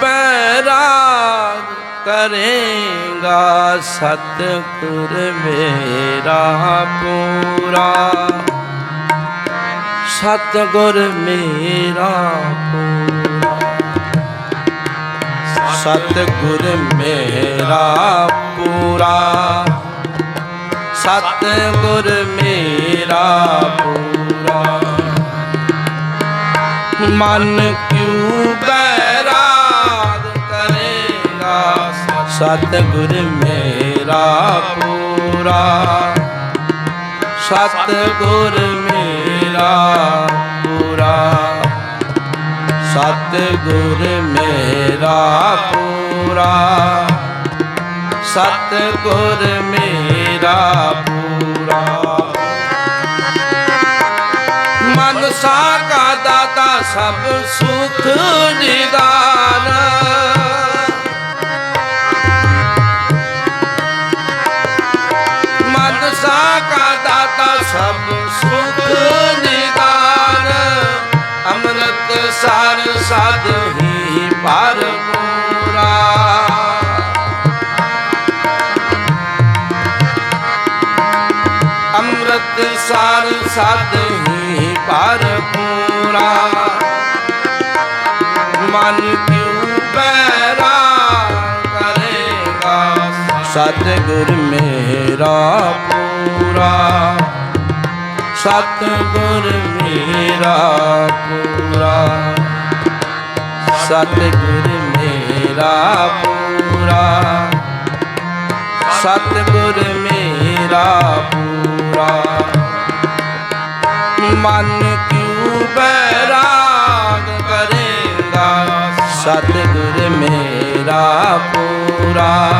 ਬੈਰਾਗ ਕਰੇਗਾ ਸਤਿਗੁਰ ਮੇਰਾ ਪੂਰਾ। ਸਤਿਗੁਰ ਮੇਰਾ ਪੂਰਾ। ਸਤਿਗੁਰ ਮੇਰਾ ਪੂਰਾ। ਸਤਿਗੁਰ ਮੇਰਾ ਪੂਰਾ। ਮਨ ਕਿਉ ਸਤਿਗੁਰ ਮੇਰਾ ਪੂਰਾ। ਸਤਿਗੁਰ ਮੇਰਾ ਪੂਰਾ। ਸਤਿਗੁਰ ਮੇਰਾ ਪੂਰਾ। ਸਤਿਗੁਰ ਮੇਰਾ ਪੂਰਾ। ਮਨ ਸਾਕਾ ਦਾਤਾ ਸਭ ਸੁਖ ਨਿਦਾਨ। ਸਭ ਸੁਖ ਨਿਦਾਨ, ਅੰਮ੍ਰਿਤ ਸਾਰ ਸਾਧ ਹੀ ਭਰਪੂਰਾ। ਅੰਮ੍ਰਿਤ ਸਾਰ ਸਾਧ ਹੀ ਭਰਪੂਰਾ। ਮਨ ਕਿਉ ਬੈਰਾ ਕਰੇਗਾ? ਸਤਿਗੁਰ ਮੇਰਾ ਪੂਰਾ। ਸਤਿਗੁਰ ਮੇਰਾ ਪੂਰਾ। ਸਤਿਗੁਰ ਮੇਰਾ ਪੂਰਾ। ਸਤਿਗੁਰ ਮੇਰਾ ਪੂਰਾ। ਮਨ ਕਿਉ ਬੈਰਾਗ ਕਰੇਗਾ? ਸਤਿਗੁਰ ਮੇਰਾ ਪੂਰਾ।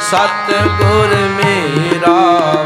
ਸਤਿਗੁਰ ਮੇਰਾ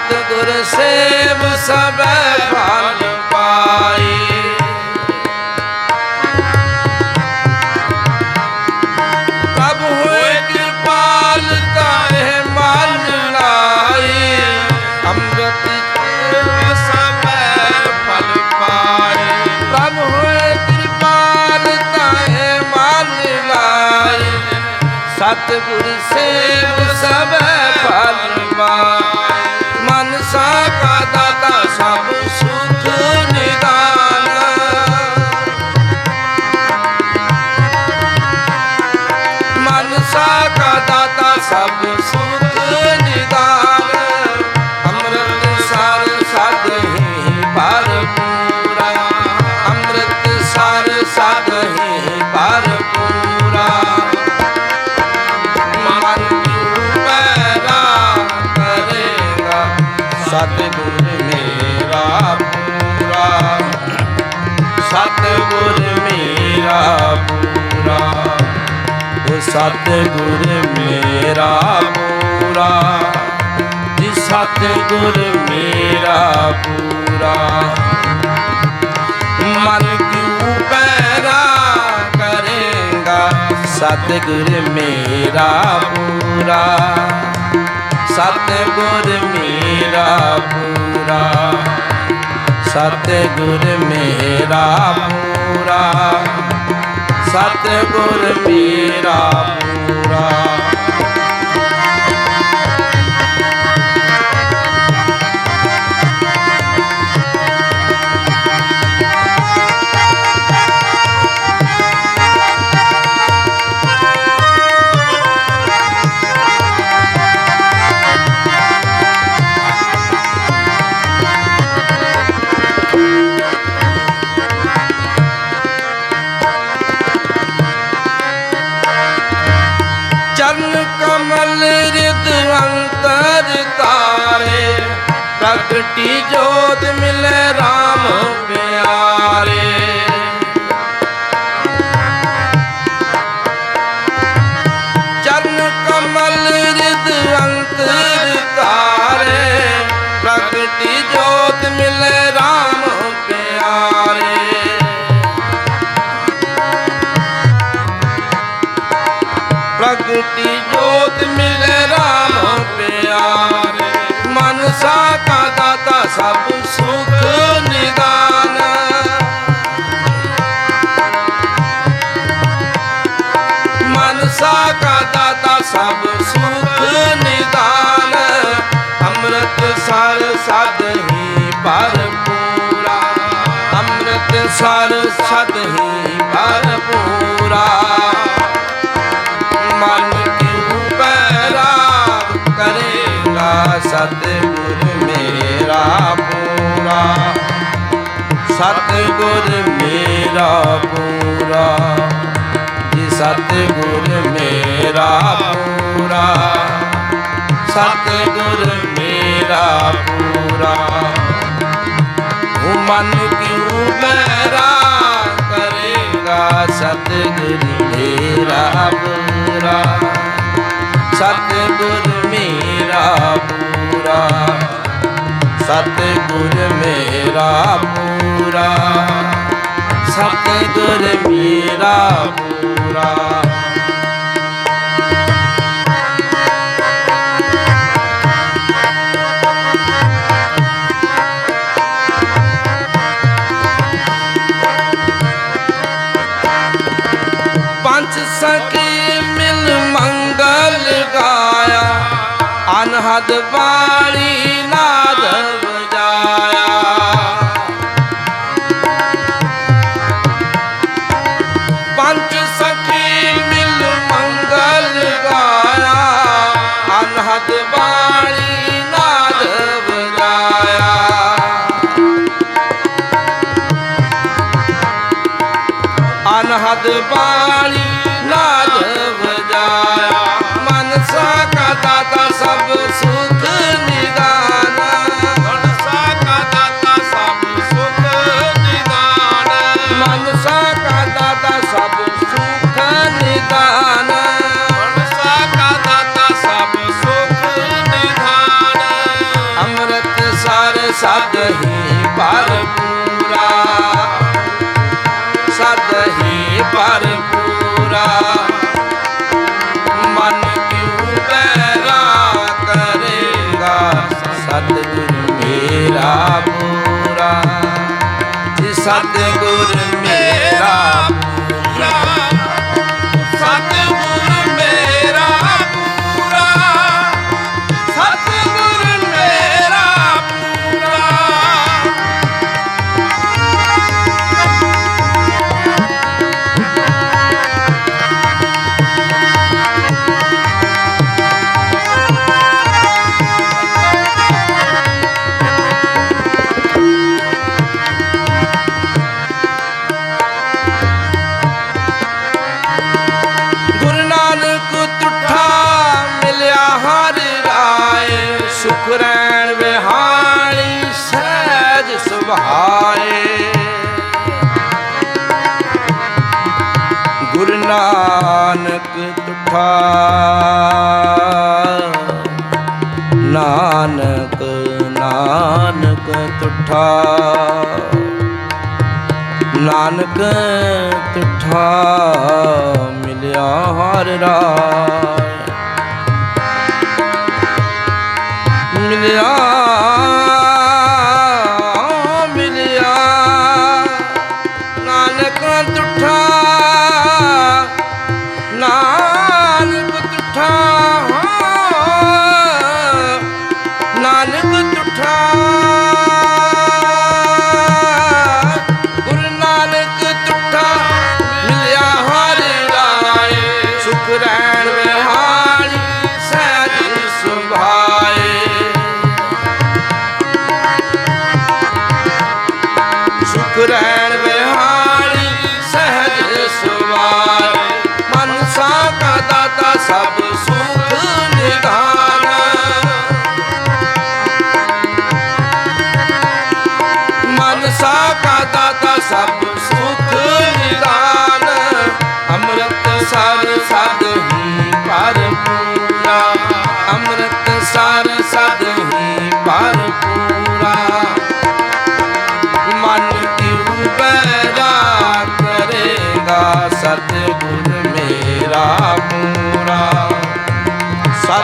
ਸਤਿਗੁਰ ਸੇਵ ਸਭੈ ਫਲ ਪਾਈ। ਪ੍ਰਭ ਹੋਏ ਕਿਰਪਾਲ ਤਾਂ ਇਹ ਮਨ ਲਾਈ। ਅੰਮ੍ਰਿਤ ਸੇਵ ਸਭੈ ਫਲ ਪਾਈ। ਪ੍ਰਭ ਹੋਏ ਕਿਰਪਾਲ ਤਾਂ ਇਹ ਮਨ ਲਾਈ। ਸਤਿਗੁਰ ਸੇਵ ਸਾਕਾ ਦਾਤਾ ਸਭ ਸੁਖ ਨਿਦਾਨ। ਅੰਮ੍ਰਿਤ ਸਾਰ ਸਦ ਹੀ ਭਰਪੂਰਾ। ਅੰਮ੍ਰਿਤ ਸਾਰ ਸਦ ਹੀ ਭਰਪੂਰਾ। ਮਨ ਕਿਉ ਕਰੇਗਾ, ਸਤਿਗੁਰ ਮੇਰਾ ਪੂਰਾ। ਸਤਿਗੁਰ ਮੇਰਾ ਉਹ ਸਤਿਗੁਰ ਮੇਰਾ ਪੂਰਾ। ਜੀ ਸਤਿਗੁਰ ਮੇਰਾ ਪੂਰਾ। ਮਨ ਕਿਉ ਪੈਰਾ ਕਰੇਗਾ? ਸਤਿਗੁਰ ਮੇਰਾ ਪੂਰਾ। ਸਤਿਗੁਰ ਮੇਰਾ ਪੂਰਾ। ਸਤਿਗੁਰ ਮੇਰਾ ਪੂਰਾ। ਸਤਿਗੁਰ ਮੇਰਾ ਪੂਰਾ। ਸਭ ਸੁਖ ਨਿਦਾਨ ਕਾ ਦਾਤਾ ਸਭ ਸੁਖ ਨਿਦਾਨ ਅੰਮ੍ਰਿਤ ਸਰ ਸਦ ਹੀ ਭਰਪੂਰਾ। ਅੰਮ੍ਰਿਤ ਸਰ ਸਦ ਹੀ ਭਰਪੂਰਾ। ਸਤਿਗੁਰ ਮੇਰਾ ਪੂਰਾ। ਜੀ ਸਤਿਗੁਰ ਮੇਰਾ ਪੂਰਾ। ਸਤਿਗੁਰ ਮੇਰਾ ਪੂਰਾ। ਉਹ ਮਨ ਕਿਉਂ ਮੇਰਾ ਕਰੇਗਾ? ਸਤਿਗੁਰ ਮੇਰਾ ਪੂਰਾ। ਸਤਿਗੁਰ ਮੇਰਾ ਪੂਰਾ। ਸਤਿਗੁਰ ਮੇਰਾ ਪੂਰਾ। ਸਤਿਗੁਰ ਮੇਰਾ ਪੂਰਾ। ਪੰਜ ਸਖੀ ਮਿਲ ਮੰਗਲ ਗਾਇਆ। ਅਨਹਦ ਵਾਲੀ ਬਾਣੀ ਨਾਦ ਵਜਾਇਆ ਮਨਸਾ ਕਾ ਦਾਤਾ ਸਭ ਸੁਖ ਨਿਦਾਨ। ਮਨਸਾ ਕਾ ਦਾਤਾ ਸਭ ਸੁਖ ਨਿਦਾਨ। ਮਨਸਾ ਕਾ ਦਾਤਾ ਸਭ ਸੁਖ ਨਿਦਾਨ। ਮਨਸਾ ਕਾ ਦਾਤਾ ਸਭ ਸੁਖ ਨਿਦਾਨ। ਅੰਮ੍ਰਿਤ ਸਰ ਸਦ ਹੀ ਭਰਪੂਰਾ ਸਤਿਗੁਰ ਨਾਨਕ ਨਾਨਕ ਤੁਠਾ। ਨਾਨਕ ਤੁਠਾ ਮਿਲਿਆ ਹਰ ਰਾਏ ਮਿਲਿਆ ਸੁਖ